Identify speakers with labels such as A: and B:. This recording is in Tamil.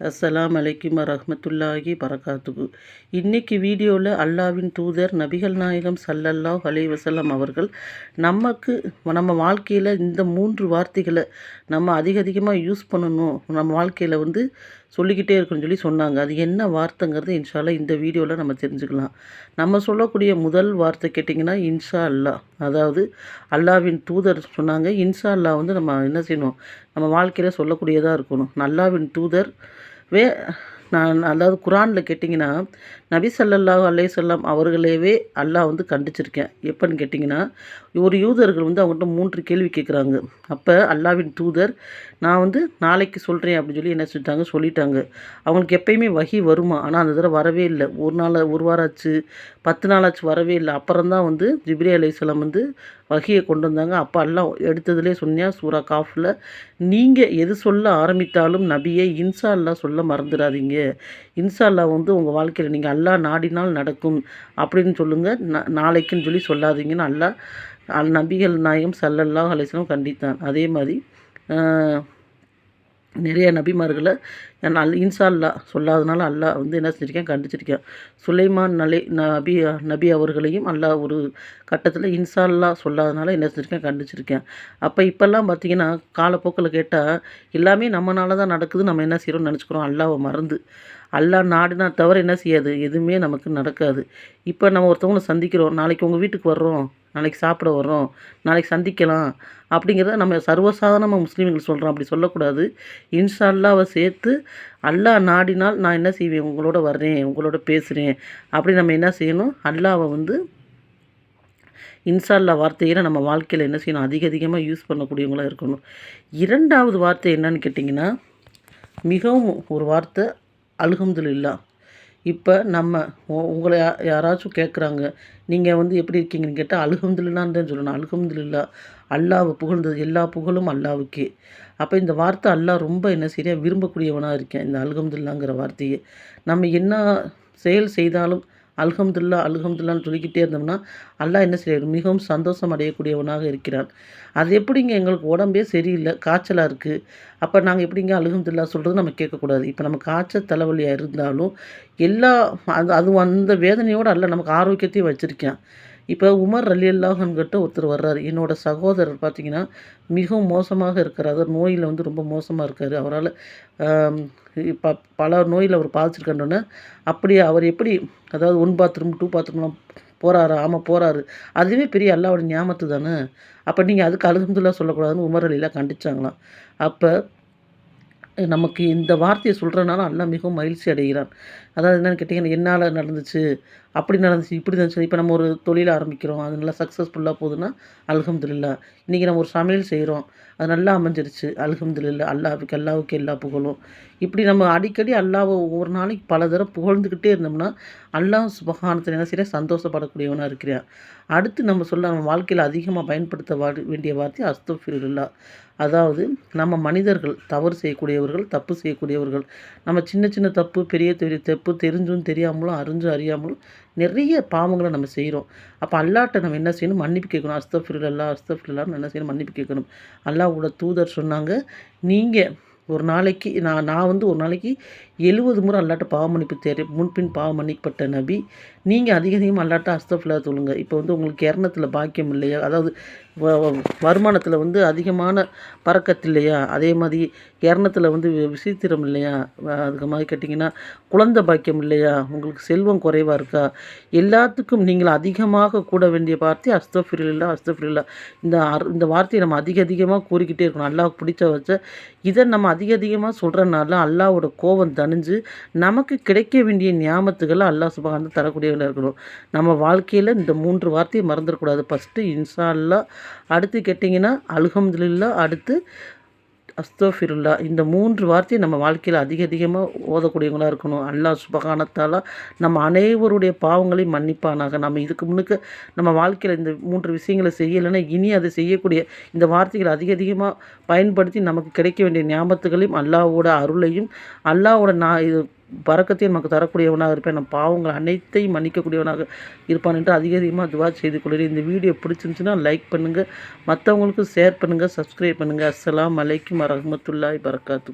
A: அஸ்ஸலாம் அலைக்கும் வரஹ்மத்துல்லாஹி பரகாத்துகு இன்றைக்கி வீடியோவில் அல்லாவின் தூதர் நபிகள் நாயகம் சல்லல்லாஹ் அலைஹி அவர்கள் நமக்கு நம்ம வாழ்க்கையில் இந்த மூன்று வார்த்தைகளை நம்ம அதிக அதிகமாக யூஸ் பண்ணணும். நம்ம வாழ்க்கையில் வந்து சொல்லிக்கிட்டே இருக்குன்னு சொல்லி சொன்னாங்க. அது என்ன வார்த்தைங்கிறது இன்ஷால்லா இந்த வீடியோவில் நம்ம தெரிஞ்சுக்கலாம். நம்ம சொல்லக்கூடிய முதல் வார்த்தை கேட்டிங்கன்னா இன்ஷா அல்லாஹ் அதாவது அல்லாவின் தூதர் சொன்னாங்க. இன்ஷா அல்லாஹ் வந்து நம்ம என்ன செய்யணும்? நம்ம வாழ்க்கையில் சொல்லக்கூடியதாக இருக்கணும். அல்லாவின் தூதர் வே நான் அதாவது குரானில் கேட்டிங்கன்னா நபி ஸல்லல்லாஹு அலைஹி சொல்லாம் அவர்களேவே அல்லாஹ் வந்து கண்டிச்சிருக்கேன். எப்போன்னு கேட்டிங்கன்னா ஒரு யூதர்கள் வந்து அவங்கள்ட்ட மூன்று கேள்வி கேட்குறாங்க அப்போ அல்லாவின் தூதர் நான் வந்து நாளைக்கு சொல்கிறேன் அப்படின்னு சொல்லி என்ன சொல்லிட்டாங்க? சொல்லிட்டாங்க. அவங்களுக்கு எப்பயுமே வகி வருமா? ஆனால் அந்த தடவை வரவே இல்லை. ஒரு நாள் ஒரு வாரம் ஆச்சு பத்து நாள் ஆச்சு வரவே இல்லை. அப்புறம் தான் வந்து ஜிப்ரி அலைஹிஸ்ஸலாம் வந்து வகையை கொண்டு வந்தாங்க. அப்போ எல்லாம் எடுத்ததுலேயே சொன்னியா சூரா காஃபில் நீங்கள் எது சொல்ல ஆரம்பித்தாலும் நபியை இன்சா அல்லாஹ் சொல்ல மறந்துடாதீங்க. இன்சா அல்லாஹ் வந்து உங்கள் வாழ்க்கையில் நீங்கள் அல்லாஹ் நாடினால் நடக்கும் அப்படின்னு சொல்லுங்கள் நாளைக்குன்னு சொல்லி சொல்லாதீங்கன்னு அல்லாஹ் அல் நபிகள் நாயகம் ஸல்லல்லாஹு அலைஹி கண்டித்தான். அதே மாதிரி நிறைய நபிமார்களை நான் அல் இன்சா அல்லாஹ் சொல்லாதனால அல்லாஹ் வந்து என்ன செஞ்சிருக்கேன் கண்டிச்சிருக்கேன். சுலைமான் நலை நபி நபி அவர்களையும் அல்லாஹ் ஒரு கட்டத்தில் இன்சா அல்லா சொல்லாதனால என்ன செஞ்சுருக்கேன் கண்டிச்சிருக்கேன். அப்போ இப்போல்லாம் பார்த்தீங்கன்னா காலப்போக்கில் கேட்டால் எல்லாமே நம்மனால தான் நடக்குது நம்ம என்ன செய்கிறோம்னு நினச்சிக்கிறோம் அல்லாவை மறந்து. அல்லாஹ் நாடுனா தவிர என்ன செய்யாது எதுவுமே நமக்கு நடக்காது. இப்போ நம்ம ஒருத்தவங்களை சந்திக்கிறோம் நாளைக்கு உங்கள் வீட்டுக்கு வர்றோம் நாளைக்கு சாப்பிட வர்றோம் நாளைக்கு சந்திக்கலாம் அப்படிங்கிறத நம்ம சர்வசாதாரணமாக முஸ்லீம்கள் சொல்கிறோம் அப்படி சொல்லக்கூடாது. இன்ஷா அல்லாவை சேர்த்து அல்லாஹ் நாடினால் நான் என்ன செய்வேன்? உங்களோட வர்றேன் உங்களோட பேசுகிறேன் அப்படி நம்ம என்ன செய்யணும்? அல்லாவை வந்து இன்ஷா வார்த்தையை நம்ம வாழ்க்கையில் என்ன செய்யணும்? அதிக அதிகமாக யூஸ் பண்ணக்கூடியவங்களாக இருக்கணும். இரண்டாவது வார்த்தை என்னன்னு கேட்டிங்கன்னா மிகவும் ஒரு வார்த்தை அல்ஹம்துலில்லாஹ். இப்போ நம்ம உங்களை யா யாராச்சும் கேட்குறாங்க நீங்கள் வந்து எப்படி இருக்கீங்கன்னு கேட்டால் அல்ஹம்துலில்லான்னு தான் சொல்லணும். அல்ஹம்துலில்லாஹ் அல்லாஹ் புகழ்ந்தது எல்லா புகழும் அல்லாவுக்கே அப்போ இந்த வார்த்தை அல்லாஹ் ரொம்ப என்ன சரியாக விரும்பக்கூடியவனாக இருக்கேன். இந்த அல்ஹம்துலில்லாங்கிற வார்த்தையை. நம்ம என்ன செயல் செய்தாலும் அல்ஹம்துல்லா அல்ஹம்துல்லான்னு சொல்லிக்கிட்டே இருந்தோம்னா அல்லாஹ் என்ன செய்ய மிகவும் சந்தோஷம் அடையக்கூடியவனாக இருக்கிறான். அது எப்படிங்க எங்களுக்கு உடம்பே சரியில்லை காய்ச்சலாக இருக்குது அப்போ நாங்கள் எப்படிங்க அல்ஹம்துல்லா சொல்கிறது நம்ம கேட்கக்கூடாது. இப்போ நம்ம காய்ச்சல் தலைவலியாக இருந்தாலும் எல்லா அது அது அந்த வேதனையோடு அல்ல நமக்கு ஆரோக்கியத்தையும் வச்சுருக்கேன் இப்போ உமர் அலி அல்லாஹன்கிட்ட ஒருத்தர் வர்றாரு. என்னோடய சகோதரர் பார்த்தீங்கன்னா மிகவும் மோசமாக இருக்கிறார். அதாவது நோயில் வந்து ரொம்ப மோசமாக இருக்கார். அவரால் இப்போ பல நோயில் அவர் பாதிச்சிருக்கன்றோன்னே அப்படி அவர் எப்படி அதாவது ஒன் பாத்ரூம் டூ பாத்ரூம்லாம் போகிறாரு ஆமாம் போகிறாரு அதுவே பெரிய அல்லாவோட ஞாபகத்து தானே? அப்போ நீங்கள் அதுக்கு அல்ஹம்துலில்லாஹ் சொல்லக்கூடாதுன்னு உமர் அலிலாம் கண்டிச்சாங்களாம். அப்போ நமக்கு இந்த வார்த்தையை சொல்கிறனால அல்லா மிகவும் மகிழ்ச்சி அடைகிறான். அதாவது என்னென்னு கேட்டிங்கன்னா என்னால் நடந்துச்சு அப்படி நடந்துச்சு இப்படி நடந்துச்சு. இப்போ நம்ம ஒரு தொழில் ஆரம்பிக்கிறோம். அது நல்லா சக்ஸஸ்ஃபுல்லாக போகுதுன்னா அல்ஹம்துலில்லாஹ் இன்றைக்கி நம்ம ஒரு சமையல் செய்கிறோம் அது நல்லா அமைஞ்சிருச்சு. அல்ஹம்துலில்லாஹ் அல்லாவுக்கு அல்லாவுக்கு எல்லா புகழும். இப்படி நம்ம அடிக்கடி அல்லாவை ஒவ்வொரு நாளைக்கு பல தடவை புகழ்ந்துக்கிட்டே இருந்தோம்னா அல்லாஹ் சுபகானத்தில் என்ன செய்ய சந்தோஷப்படக்கூடியவனாக இருக்கிறான். அடுத்து நம்ம சொல்ல நம்ம வாழ்க்கையில் அதிகமாக பயன்படுத்த வேண்டிய வார்த்தை அஸ்தஃபிருல்லா. அதாவது நம்ம மனிதர்கள் தவறு செய்யக்கூடியவர்கள் தப்பு செய்யக்கூடியவர்கள். நம்ம சின்ன சின்ன தப்பு பெரிய பெரிய தப்பு தெரிஞ்சும் தெரியாமலும் அறிஞ்சும் அறியாமலும் நிறைய பாவங்களை நம்ம செய்கிறோம். அப்போ அல்லாட்ட நம்ம என்ன செய்யணும்? மன்னிப்பு கேட்கணும். அஸ்தஃபிருல்லா அஸ்தஃபிருல்லான்னு என்ன செய்யணும்? மன்னிப்பு கேட்கணும். அல்லாவோட தூதர் சொன்னாங்க நீங்கள் ஒரு நாளைக்கு நான் நான் வந்து ஒரு நாளைக்கு எழுபது முறை அல்லாட்ட பாவ மன்னிப்பு தேடி முன்பின் பாவ மன்னிக்கப்பட்ட நபி. நீங்கள் அதிக அதிகமாக அல்லாட்ட அஸ்தஃபில்லா சொல்லுங்க இப்போ வந்து உங்களுக்கு இரணத்தில் பாக்கியம் இல்லையா? அதாவது வருமானத்தில் வந்து அதிகமான பறக்கத்து இல்லையா? அதே மாதிரி இரணத்தில் வந்து வி- விசித்திரம் இல்லையா? அதுக்கு மாதிரி கேட்டிங்கன்னா குழந்தை பாக்கியம் இல்லையா? உங்களுக்கு செல்வம் குறைவாக இருக்கா? எல்லாத்துக்கும் நீங்கள் அதிகமாக கூட வேண்டிய வார்த்தை அஸ்தஃபிரில்லா அஸ்தஃபிரில்லா. இந்த அர் இந்த வார்த்தையை நம்ம அதிக அதிகமாக கூறிக்கிட்டே இருக்கணும். அல்லாஹ் பிடிச்ச வச்ச இதை நம்ம அதிக அதிகமாக சொல்கிறனால அல்லாவோட கோபம் தணிஞ்சு நமக்கு கிடைக்க வேண்டிய ஞாபகத்துக்களை அல்லாஹ் சுபகான தரக்கூடியவர்களாக இருக்கணும். நம்ம வாழ்க்கையில் இந்த மூன்று வார்த்தையை மறந்துடக்கூடாது. ஃபஸ்ட்டு இன்சா அல்லா அடுத்து கேட்டிங்கன்னா அல்ஹம்துலில்லா அடுத்து அஸ்தோஃபிருல்லா இந்த மூன்று வார்த்தையை நம்ம வாழ்க்கையில் அதிக அதிகமாக ஓதக்கூடியவங்களாக இருக்கணும். அல்லாஹ் சுபகானத்தால் நம்ம அனைவருடைய பாவங்களையும் மன்னிப்பானாக. நம்ம இதுக்கு முன்னுக்கு நம்ம வாழ்க்கையில் இந்த மூன்று விஷயங்களை செய்யலைன்னா இனி அதை செய்யக்கூடிய இந்த வார்த்தைகளை அதிக அதிகமாக பயன்படுத்தி நமக்கு கிடைக்க வேண்டிய ஞாபகத்துகளையும் அல்லாவோட அருளையும் அல்லாவோட நான் இது பறக்கத்தை நமக்கு தரக்கூடியவனாக இருப்பேன். நம் பாவங்கள் அனைத்தையும் மன்னிக்கக்கூடியவனாக இருப்பான் என்று அதிக அதிகமாக துவா செய்து கொள்கிறேன். இந்த வீடியோ பிடிச்சிருந்துச்சுன்னா லைக் பண்ணுங்கள் மற்றவங்களுக்கும் ஷேர் பண்ணுங்கள் சப்ஸ்கிரைப் பண்ணுங்கள் அஸ்லாம் அலைக்கும் வரஹ்மத்துல்லாஹி பரக்காத்து